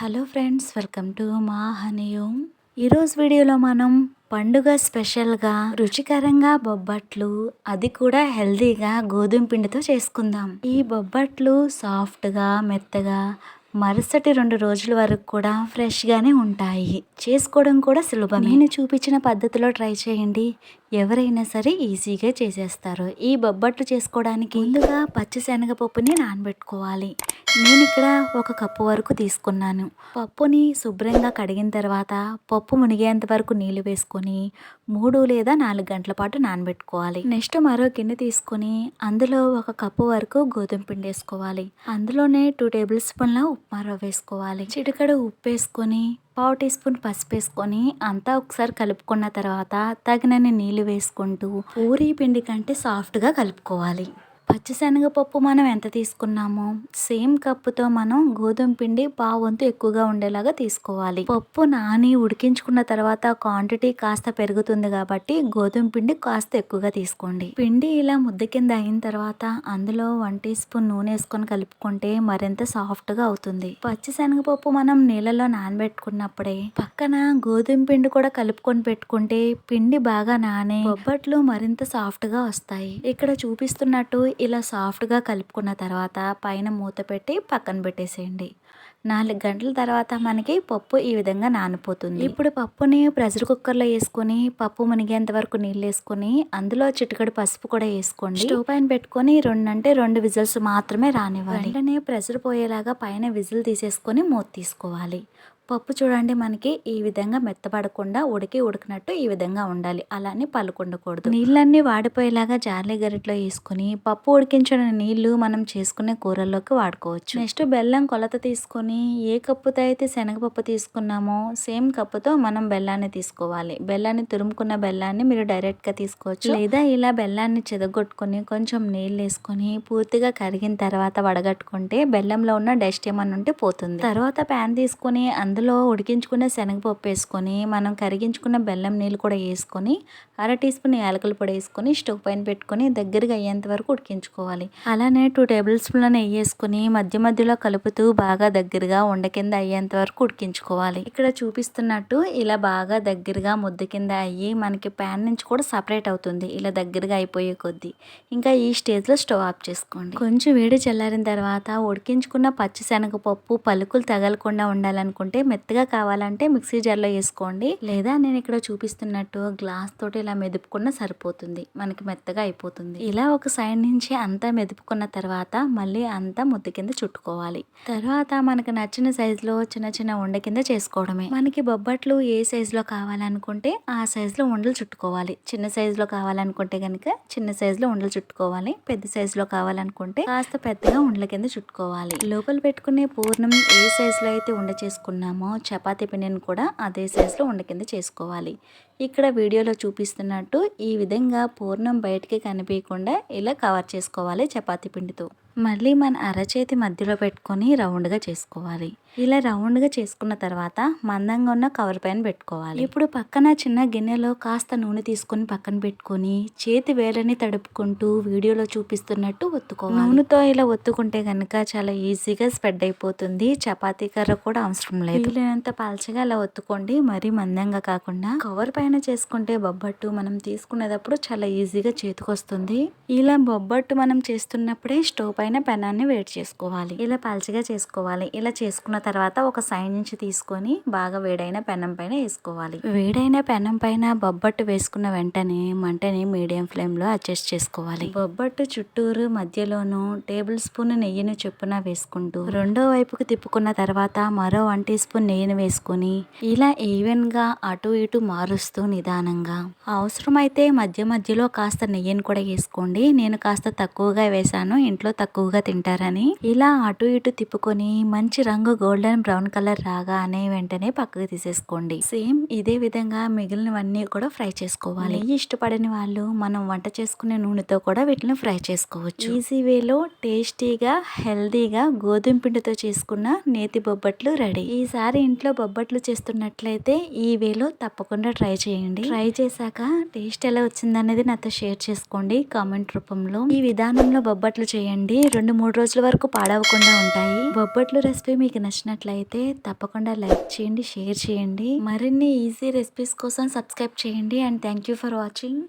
Hello friends welcome to మా హనియోమ్. ఈరోజు వీడియోలో మనం పండుగ స్పెషల్గా రుచికరంగా బొబ్బట్లు అది కూడా హెల్దీగా గోధుమ పిండితో చేసుకుందాం. ఈ బొబ్బట్లు సాఫ్ట్గా మెత్తగా మరుసటి రెండు రోజుల వరకు కూడా ఫ్రెష్గానే ఉంటాయి. చేసుకోవడం కూడా సులభం నేను చూపించిన పద్ధతిలో ట్రై చేయండి. ఎవరైనా సరే ఈజీగా చేసేస్తారు. ఈ బొబ్బట్లు చేసుకోవడానికి ముందుగా పచ్చిశనగపప్పుని నానబెట్టుకోవాలి. నేను ఇక్కడ ఒక కప్పు వరకు తీసుకున్నాను. పప్పుని శుభ్రంగా కడిగిన తర్వాత పప్పు మునిగేంత వరకు నీళ్ళు వేసుకొని మూడు లేదా నాలుగు గంటల పాటు నానబెట్టుకోవాలి. నెక్స్ట్ మరో గిన్నె తీసుకొని అందులో ఒక కప్పు వరకు గోధుమ పిండి వేసుకోవాలి. అందులోనే టూ టేబుల్ స్పూన్ల ఉప్మా రవ్వ వేసుకోవాలి. చిటికడ ఉప్పు వేసుకొని పావు టీ స్పూన్ పసుపు వేసుకొని అంతా ఒకసారి కలుపుకున్న తర్వాత తగినన్ని నీళ్ళు వేసుకుంటూ పూరీ పిండి కంటే సాఫ్ట్గా కలుపుకోవాలి. పచ్చిశనగపప్పు మనం ఎంత తీసుకున్నామో సేమ్ కప్పుతో మనం గోధుమ పిండి పావంతు ఎక్కువగా ఉండేలాగా తీసుకోవాలి. పప్పు నాని ఉడికించుకున్న తర్వాత క్వాంటిటీ కాస్త పెరుగుతుంది కాబట్టి గోధుమ పిండి కాస్త ఎక్కువగా తీసుకోండి. పిండి ఇలా ముద్ద కింద అయిన తర్వాత అందులో వన్ టీ స్పూన్ నూనె వేసుకొని కలుపుకుంటే మరింత సాఫ్ట్గా అవుతుంది. పచ్చిశనగపప్పు మనం నీళ్ళలో నానబెట్టుకున్నప్పుడే పక్కన గోధుమ పిండి కూడా కలుపుకొని పెట్టుకుంటే పిండి బాగా నానే బొబ్బట్లు మరింత సాఫ్ట్గా వస్తాయి. ఇక్కడ చూపిస్తున్నట్టు ఇలా సాఫ్ట్గా కలుపుకున్న తర్వాత పైన మూత పెట్టి పక్కన పెట్టేసేయండి. నాలుగు గంటల తర్వాత మనకి పప్పు ఈ విధంగా నానిపోతుంది. ఇప్పుడు పప్పుని ప్రెషర్ కుక్కర్లో వేసుకొని పప్పు మునిగేంత వరకు నీళ్ళు వేసుకొని అందులో చిటికడు పసుపు కూడా వేసుకోండి. స్టవ్ పైన పెట్టుకొని రెండు అంటే రెండు విజిల్స్ మాత్రమే రానివ్వాలి. వెంటనే ప్రెషర్ పోయేలాగా పైన విజిల్ తీసేసుకొని మూత తీసుకోవాలి. పప్పు చూడండి మనకి ఈ విధంగా మెత్తపడకుండా ఉడికి ఉడికినట్టు ఈ విధంగా ఉండాలి. అలానే పలుకుండకూడదు. నీళ్ళన్నీ వాడిపోయేలాగా జార్లీ గరిట్లో వేసుకుని పప్పు ఉడికించిన నీళ్ళు మనం చేసుకునే కూరల్లోకి వాడుకోవచ్చు. నెక్స్ట్ బెల్లం కొలత తీసుకొని ఏ కప్పుతో అయితే శనగపప్పు తీసుకున్నామో సేమ్ కప్పుతో మనం బెల్లాన్ని తీసుకోవాలి. బెల్లాన్ని తురుముకున్న బెల్లాన్ని మీరు డైరెక్ట్గా తీసుకోవచ్చు. లేదా ఇలా బెల్లాన్ని చెదగొట్టుకొని కొంచెం నీళ్ళు వేసుకొని పూర్తిగా కరిగిన తర్వాత వడగట్టుకుంటే బెల్లంలో ఉన్న డస్ట్ ఏమన్నా ఉంటే పోతుంది. తర్వాత ప్యాన్ తీసుకొని అందులో ఉడికించుకున్న శనగపప్పు వేసుకొని మనం కరిగించుకున్న బెల్లం నీళ్ళు కూడా వేసుకొని అర టీ స్పూన్ యాలకుల పొడి వేసుకొని స్టవ్ పైన పెట్టుకొని దగ్గరగా అయ్యేంత వరకు ఉడికించుకోవాలి. అలానే టూ టేబుల్ స్పూన్ల నెయ్యి వేసుకొని మధ్య మధ్యలో కలుపుతూ బాగా దగ్గరగా ఉండ కింద అయ్యేంత వరకు ఉడికించుకోవాలి. ఇక్కడ చూపిస్తున్నట్టు ఇలా బాగా దగ్గరగా ముద్ద కింద అయ్యి మనకి ప్యాన్ నుంచి కూడా సపరేట్ అవుతుంది. ఇలా దగ్గరగా అయిపోయే కొద్దీ. ఇంకా ఈ స్టేజ్లో స్టవ్ ఆఫ్ చేసుకోండి. కొంచెం వేడి చల్లారిన తర్వాత ఉడికించుకున్న పచ్చిశనగపప్పు పలుకులు తగలకుండా ఉండాలనుకుంటే మెత్తగా కావాలంటే మిక్సీ జార్లో వేసుకోండి. లేదా నేను ఇక్కడ చూపిస్తున్నట్టు గ్లాస్ తోటి ఇలా మెదుపుకున్న సరిపోతుంది. మనకి మెత్తగా అయిపోతుంది. ఇలా ఒక సైడ్ నుంచి అంతా మెదుపుకున్న తర్వాత మళ్ళీ అంతా ముద్ద కింద చుట్టుకోవాలి. తర్వాత మనకు నచ్చిన సైజులో చిన్న చిన్న ఉండ కింద చేసుకోవడమే. మనకి బొబ్బట్లు ఏ సైజులో కావాలనుకుంటే ఆ సైజులో ఉండలు చుట్టుకోవాలి. చిన్న సైజులో కావాలనుకుంటే కనుక చిన్న సైజులో ఉండలు చుట్టుకోవాలి. పెద్ద సైజులో కావాలనుకుంటే కాస్త పెద్దగా ఉండల కింద చుట్టుకోవాలి. లోపల పెట్టుకునే పూర్ణం ఏ సైజులో అయితే ఉండ చేసుకున్నామో మనము చపాతీ పిండిని కూడా అదే సైజులో ఉండ కింద చేసుకోవాలి. ఇక్కడ వీడియోలో చూపిస్తున్నట్టు ఈ విధంగా పూర్ణం బయటికి కనిపించకుండా ఇలా కవర్ చేసుకోవాలి చపాతీ పిండితో. మళ్ళీ మన అరచేతి మధ్యలో పెట్టుకొని రౌండ్గా చేసుకోవాలి. ఇలా రౌండ్గా చేసుకున్న తర్వాత మందంగా ఉన్న కవర్ పైన పెట్టుకోవాలి. ఇప్పుడు పక్కన చిన్న గిన్నెలో కాస్త నూనె తీసుకొని పక్కన పెట్టుకొని చేతి వేలని తడుపుకుంటూ వీడియోలో చూపిస్తున్నట్టు ఒత్తుకోవాలి. నూనెతో ఇలా ఒత్తుకుంటే కనుక చాలా ఈజీగా స్ప్రెడ్ అయిపోతుంది. చపాతీ కర్ర కూడా అవసరం లేదు. లేనంత పలచగా అలా ఒత్తుకోండి. మరీ మందంగా కాకుండా కవర్ పైన చేసుకుంటే బొబ్బట్టు మనం తీసుకునేటప్పుడు చాలా ఈజీగా చేతికొస్తుంది. ఇలా బొబ్బట్టు మనం చేస్తున్నప్పుడే స్టవ్ పైన పెనాన్ని వేడి చేసుకోవాలి. ఇలా పలచగా చేసుకోవాలి. ఇలా చేసుకున్న తర్వాత ఒక సైడ్ నుంచి తీసుకొని బాగా వేడైన పెనం పైన వేసుకోవాలి. వేడైన పెనం పైన బొబ్బట్టు వేసుకున్న వెంటనే మంటని మీడియం ఫ్లేమ్లో అడ్జస్ట్ చేసుకోవాలి. బొబ్బట్టు చుట్టూరు మధ్యలోనూ టేబుల్ స్పూన్ నెయ్యిని చొప్పున వేసుకుంటూ రెండో వైపుకి తిప్పుకున్న తర్వాత మరో వన్ టీ స్పూన్ నెయ్యిని వేసుకుని ఇలా ఈవెన్గా అటు ఇటు మారుస్తూ నిదానంగా. అవసరమైతే మధ్య మధ్యలో కాస్త నెయ్యిని కూడా వేసుకోండి. నేను కాస్త తక్కువగా వేసాను ఇంట్లో తక్కువగా తింటారని. ఇలా అటు ఇటు తిప్పుకొని మంచి రంగు గోల్డెన్ బ్రౌన్ కలర్ రాగానే వెంటనే పక్కకు తీసేసుకోండి. సేమ్ ఇదే విధంగా మిగిలినవన్నీ కూడా ఫ్రై చేసుకోవాలి. నెయ్యి ఇష్టపడని వాళ్ళు మనం వంట చేసుకునే నూనెతో కూడా వీటిని ఫ్రై చేసుకోవచ్చు. ఈజీ వేలో టేస్టీగా హెల్దీగా గోధుమ పిండితో చేసుకున్న నేతి బొబ్బట్లు రెడీ. ఈసారి ఇంట్లో బొబ్బట్లు చేస్తున్నట్లయితే ఈ వేలో తప్పకుండా ట్రై చేయండి చేయండి. ట్రై చేశాక టేస్ట్ ఎలా వచ్చిందనేది నాతో షేర్ చేసుకోండి కామెంట్ రూపంలో. ఈ విధానంలో బొబ్బట్లు చేయండి. రెండు మూడు రోజుల వరకు పాడవకుండా ఉంటాయి. బొబ్బట్లు రెసిపీ మీకు నచ్చినట్లయితే తప్పకుండా లైక్ చేయండి షేర్ చేయండి. మరిన్ని ఈజీ రెసిపీస్ కోసం సబ్స్క్రైబ్ చేయండి and thank you for watching.